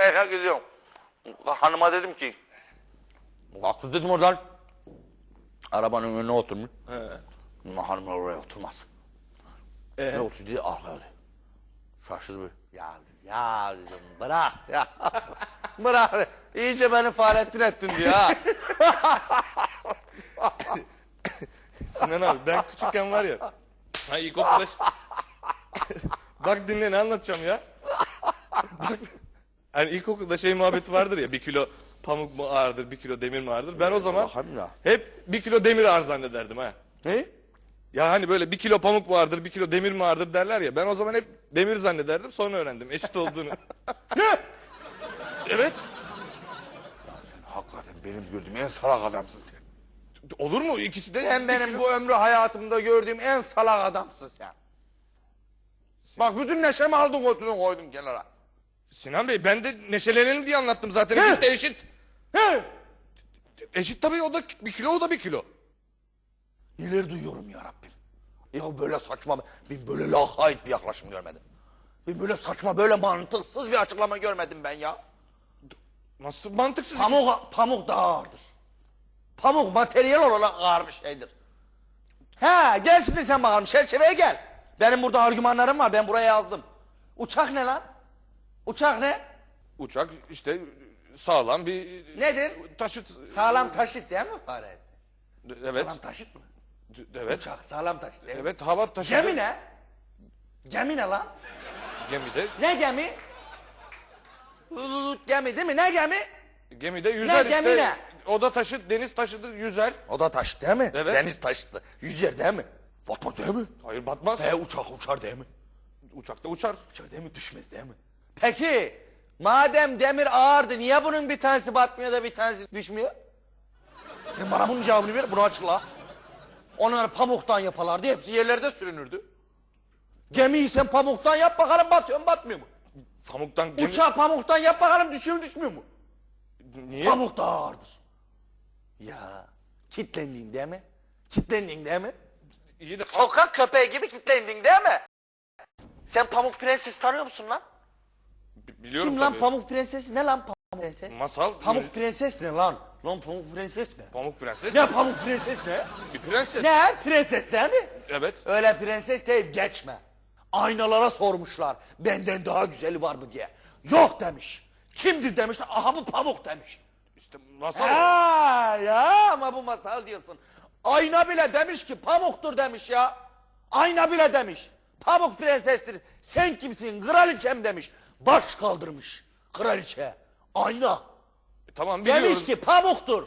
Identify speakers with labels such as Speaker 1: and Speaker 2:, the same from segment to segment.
Speaker 1: eve gidiyorum. Hanıma dedim ki. Kız dedim oradan. Arabanın önüne oturmuş. Hanım oraya oturmaz.
Speaker 2: Ee?
Speaker 1: Ne otur diye arkaya öyle. Şaşırdı böyle. Ya, ya dedim bırak ya. bırak. İyice beni Fahrettin ettin diyor ha.
Speaker 2: Sinan abi ben küçükken var ya. Ha ilkokulda... Bak dinle ne anlatacağım ya. Bak, hani ilkokulda şey muhabbeti vardır ya bir kilo pamuk mu ağırdır bir kilo demir mi ağırdır. Ben o zaman hep bir kilo demir ağır zannederdim ha.
Speaker 1: Ne?
Speaker 2: Ya hani böyle bir kilo pamuk mu ağırdır bir kilo demir mi ağırdır derler ya. Ben o zaman hep demir zannederdim sonra öğrendim eşit olduğunu. ne? Evet.
Speaker 1: Hakikaten benim gördüğüm en salak adamsın sen.
Speaker 2: Olur mu ikisi de?
Speaker 1: Sen benim bu ömrü hayatımda gördüğüm en salak adamsın sen. Bak bütün neşemi aldın götürün koydun kenara.
Speaker 2: Sinan Bey ben de neşelenelim diye anlattım zaten. İkisi de eşit.
Speaker 1: He?
Speaker 2: Eşit tabii o da bir kilo o da bir kilo.
Speaker 1: Neler duyuyorum ya Rabbim. Ya böyle saçma, ben böyle lakayt bir yaklaşım görmedim. Ben böyle saçma, böyle mantıksız bir açıklama görmedim ben ya.
Speaker 2: Nasıl mantıksız?
Speaker 1: Pamuk, pamuk daha ağırdır. Pamuk materyal olarak ağır bir şeydir. He gel şimdi sen bakalım çerçeveye gel. Benim burada argümanlarım var ben buraya yazdım. Uçak ne lan? Uçak ne?
Speaker 2: Uçak işte sağlam bir
Speaker 1: Nedir?
Speaker 2: taşıt.
Speaker 1: Sağlam taşıt değil mi Fahret?
Speaker 2: Evet.
Speaker 1: Sağlam taşıt mı?
Speaker 2: Evet.
Speaker 1: Uçak sağlam taşıt değil mi?
Speaker 2: Evet hava taşıtı.
Speaker 1: Gemi ne? Gemi ne lan?
Speaker 2: Gemide.
Speaker 1: Ne gemi? Gemi değil mi? Ne gemi?
Speaker 2: Gemide yüzer
Speaker 1: gemi
Speaker 2: işte.
Speaker 1: ne?
Speaker 2: O da taşıt, deniz taşıdı yüzer.
Speaker 1: O da taşıt değil mi?
Speaker 2: Evet.
Speaker 1: Deniz taşıtı. Yüzer değil mi? Batma değil mi?
Speaker 2: Hayır batmaz.
Speaker 1: E uçak uçar değil mi?
Speaker 2: Uçakta uçar.
Speaker 1: Uçar değil mi? Düşmez değil mi? Peki madem demir ağırdı niye bunun bir tanesi batmıyor da bir tanesi düşmüyor? Sen bana bunun cevabını ver bunu açıkla. Onlar pamuktan yaparlardı hepsi yerlerde sürünürdü. Gemiyi sen pamuktan yap bakalım batıyor mu batmıyor mu?
Speaker 2: Pamuktan gemi.
Speaker 1: Uçağı pamuktan yap bakalım düşüyor mu düşmüyor mu?
Speaker 2: Niye?
Speaker 1: Pamuk daha ağırdır. Ya kitlendin değil mi? Kitlendin değil mi?
Speaker 2: İyi de
Speaker 1: Sokak köpeği gibi kitlendin değil mi? Sen Pamuk Prenses tanıyor musun lan?
Speaker 2: Bi- biliyorum
Speaker 1: Kim lan
Speaker 2: tabii.
Speaker 1: Pamuk Prenses? Ne lan Pamuk Prenses?
Speaker 2: Masal.
Speaker 1: Pamuk Prenses ne lan? Lan Pamuk Prenses ne?
Speaker 2: Pamuk prenses.
Speaker 1: Ne Pamuk Prenses ne?
Speaker 2: Bir prenses.
Speaker 1: Ne? Prenses değil mi?
Speaker 2: Evet.
Speaker 1: Öyle prenses deyip geçme. Aynalara sormuşlar benden daha güzeli var mı diye. Yok demiş. Kimdir demişler. Aha bu Pamuk demiş.
Speaker 2: İşte masal.
Speaker 1: Ha ya ama bu masal diyorsun. Ayna bile demiş ki pamuktur demiş ya. Ayna bile demiş. Pamuk prensestir. Sen kimsin? Kraliçem demiş. Baş kaldırmış. Kraliçe. Ayna.
Speaker 2: Tamam biliyorum.
Speaker 1: Demiş ki pamuktur.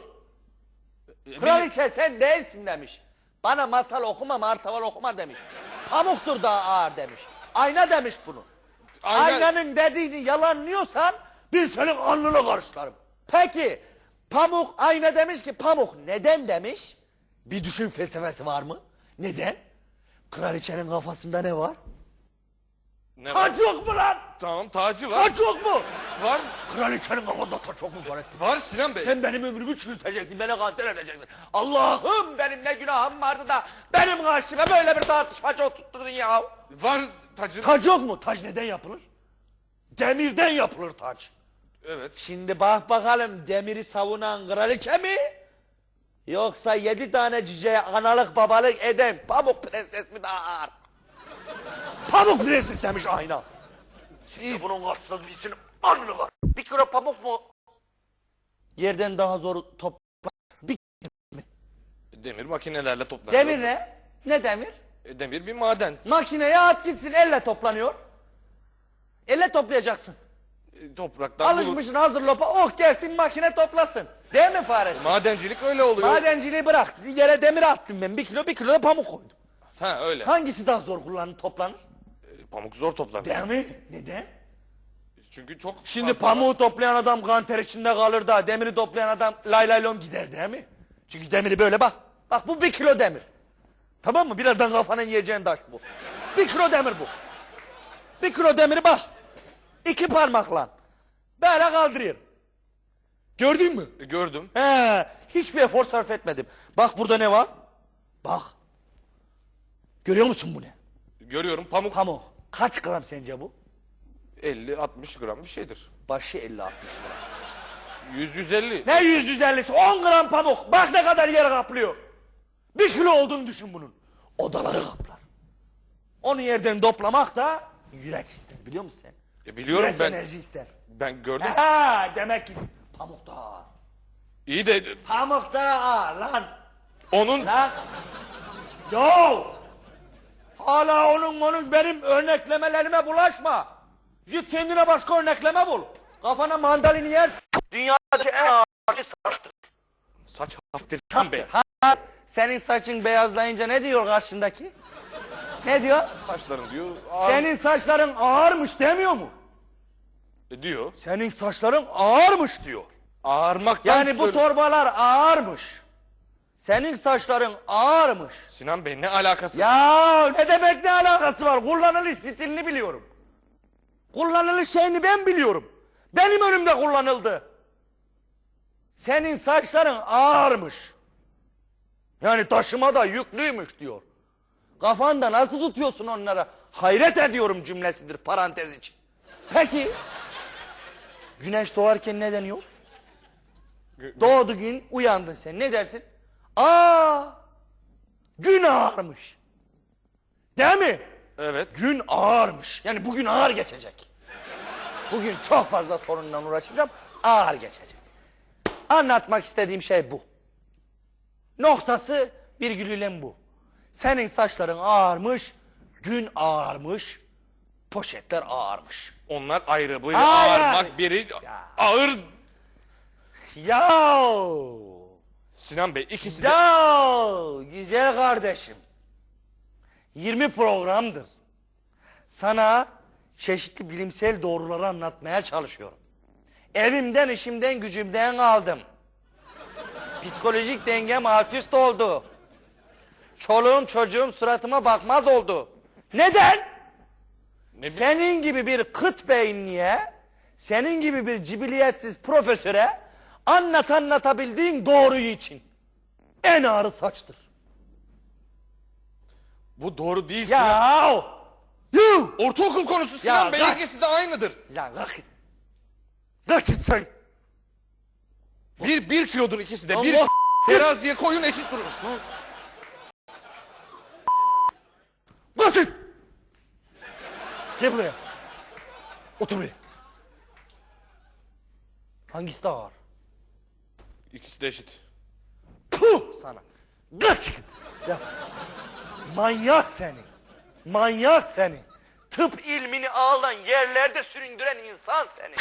Speaker 1: Kraliçe sen değilsin demiş. Bana masal okuma martaval okuma demiş. Pamuktur daha ağır demiş. Ayna demiş bunu.
Speaker 2: Ayna-
Speaker 1: Aynanın dediğini yalanlıyorsan bir senin alnına karışlarım. Peki pamuk ayna demiş ki pamuk neden demiş? Bir düşün felsefesi var mı? Neden? Kraliçenin kafasında ne var?
Speaker 2: Ne var?
Speaker 1: Taç yok mu lan?
Speaker 2: Tamam tacı var.
Speaker 1: Taç yok mu?
Speaker 2: Var.
Speaker 1: Kraliçenin kafasında taç yok mu Fahrettin?
Speaker 2: Var Sinan Bey.
Speaker 1: Sen benim ömrümü çürütecektin, beni kanser edecektin. Allah'ım benim ne günahım vardı da benim karşıma böyle bir tartışmacı oturtturdun ya.
Speaker 2: Var tacı.
Speaker 1: Taç yok mu? Taç neden yapılır? Demirden yapılır taç.
Speaker 2: evet.
Speaker 1: Şimdi bak bakalım demiri savunan kraliçe mi? Yoksa yedi tane cüceye analık babalık eden pamuk prenses mi daha ağır? Pamuk prenses demiş ayna. Şimdi bunun karşısında birisinin alnını var. Bir kilo pamuk mu? Yerden daha zor top. Bir
Speaker 2: Demir makinelerle toplanıyor.
Speaker 1: demir ne? Ne demir?
Speaker 2: E, Demir bir maden.
Speaker 1: Makineye at gitsin elle toplanıyor. Elle toplayacaksın.
Speaker 2: E, Topraktan.
Speaker 1: Alışmışsın hazır lopa oh gelsin makine toplasın. Değil mi Fahrettin?
Speaker 2: Madencilik öyle oluyor.
Speaker 1: Madenciliği bırak. Yere demir attım ben. Bir kilo bir kilo da pamuk koydum.
Speaker 2: Ha öyle.
Speaker 1: Hangisi daha zor kullanılır toplanır?
Speaker 2: Pamuk zor toplanır.
Speaker 1: Değil mi? Neden?
Speaker 2: Çünkü çok
Speaker 1: Şimdi
Speaker 2: fazla-
Speaker 1: pamuğu toplayan adam kanter içinde kalır da demiri toplayan adam lay lay lom gider değil mi? Çünkü demiri böyle bak. Bak bu bir kilo demir. Tamam mı? Birazdan kafanın yiyeceğin taş bu. Bir kilo demir bu. Bir kilo demiri bak. İki parmakla. Böyle kaldırıyor. Gördün mü?
Speaker 2: E, Gördüm.
Speaker 1: He, hiçbir efor sarf etmedim. Bak burada ne var? Bak. Görüyor musun bu ne?
Speaker 2: Görüyorum pamuk
Speaker 1: Pamuk. Kaç gram sence bu?
Speaker 2: 50-60 gram bir şeydir.
Speaker 1: Başı 50-60 gram.
Speaker 2: 100-150.
Speaker 1: Ne 100 150'si 10 gram pamuk. Bak ne kadar yer kaplıyor. Bir kilo olduğunu düşün bunun. Odaları kaplar. Onu yerden toplamak da yürek ister biliyor musun sen?
Speaker 2: E biliyorum
Speaker 1: yürek
Speaker 2: ben.
Speaker 1: enerji ister.
Speaker 2: Ben gördüm.
Speaker 1: Ha demek ki pamuk da ağır.
Speaker 2: İyi de
Speaker 1: Pamuk da ağır lan.
Speaker 2: onun
Speaker 1: Lan. Yo. Hala onun onun benim örneklemelerime bulaşma. Git kendine başka örnekleme bul. Kafana mandalini yer. Dünyadaki en ağır saçtır.
Speaker 2: saç hafiften be.
Speaker 1: Ha, senin saçın beyazlayınca ne diyor karşındaki? Ne diyor?
Speaker 2: Saçların diyor. Ağır
Speaker 1: Senin saçların ağırmış demiyor mu?
Speaker 2: E diyor.
Speaker 1: Senin saçların ağırmış diyor.
Speaker 2: Ağarmaktan
Speaker 1: Yani bu torbalar ağırmış. Senin saçların ağırmış.
Speaker 2: Sinan Bey ne alakası?
Speaker 1: Ya ne demek ne alakası var? Kullanılış stilini biliyorum. Kullanılış şeyini ben biliyorum. Benim önümde kullanıldı. Senin saçların ağırmış. Yani taşıma da yüklüymüş diyor. Kafanda nasıl tutuyorsun onlara? Hayret ediyorum cümlesidir parantez için. Peki. Güneş doğarken ne deniyor?
Speaker 2: Gü-
Speaker 1: Doğdu gün uyandın sen ne dersin? Aa gün ağarmış. Değil mi?
Speaker 2: Evet.
Speaker 1: Gün ağırmış. Yani bugün ağır geçecek. Bugün çok fazla sorunla uğraşacağım. Ağır geçecek. Anlatmak istediğim şey bu. Noktası virgülüyle bu. Senin saçların ağarmış, gün ağarmış, poşetler ağarmış.
Speaker 2: Onlar ayrı. Biri
Speaker 1: Hayır.
Speaker 2: ağırmak, biri ağır.
Speaker 1: Yahu!
Speaker 2: Sinan Bey ikisi de
Speaker 1: Ya güzel kardeşim. 20 programdır. Sana çeşitli bilimsel doğruları anlatmaya çalışıyorum. Evimden, işimden, gücümden aldım. Psikolojik dengem alt üst oldu. Çoluğum çocuğum suratıma bakmaz oldu. Neden?
Speaker 2: ne
Speaker 1: Senin gibi bir kıt beyinliye, senin gibi bir cibiliyetsiz profesöre anlat anlatabildiğin doğruyu için. En ağrı saçtır.
Speaker 2: bu doğru değil Sinan.
Speaker 1: Ya! Yuh!
Speaker 2: Ortaokul konusu Sinan Bey ikisi de aynıdır.
Speaker 1: Ya. Kalk git sen.
Speaker 2: Bir, bir kilodur ikisi de.
Speaker 1: Allah-
Speaker 2: Bir teraziye koyun eşit durur.
Speaker 1: Git. Gel buraya. Otur buraya. Hangisi daha ağır?
Speaker 2: İkisi de eşit.
Speaker 1: Puh sana. Kalk git. Ya. Manyak seni. Manyak seni. Tıp ilmini ağlan yerlerde süründüren insan seni.